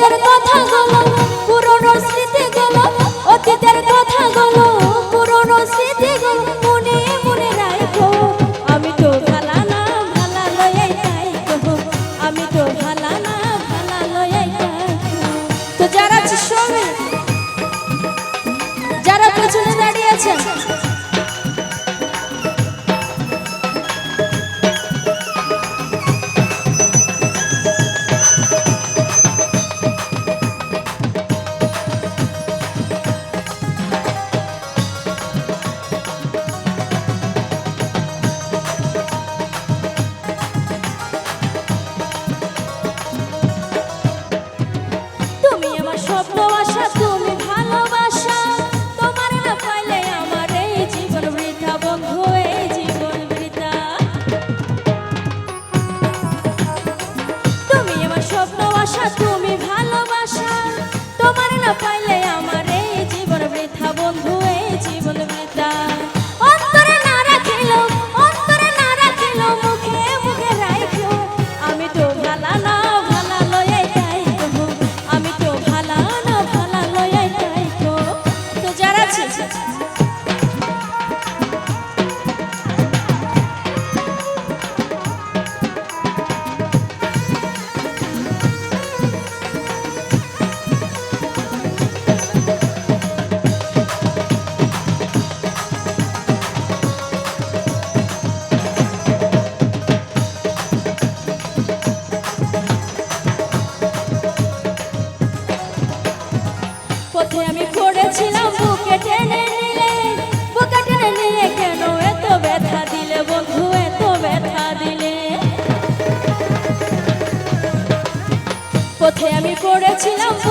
অতীতের কথা গুলো, পুরনো স্মৃতি গুলো, অতীতের কথা গুলো, পুরনো স্মৃতি গুলো, মনে মনে রাখো আমি তো ভালা না, ভালা লয়ে তাই কহো আমি তো ভালা না, ভালা লয়ে তাই তো যারা শ্রমিক যারা পেছনে দাঁড়িয়ে আছেন আশা তুমি ভালোবাসা। তোমার না পাইলে আমার 请让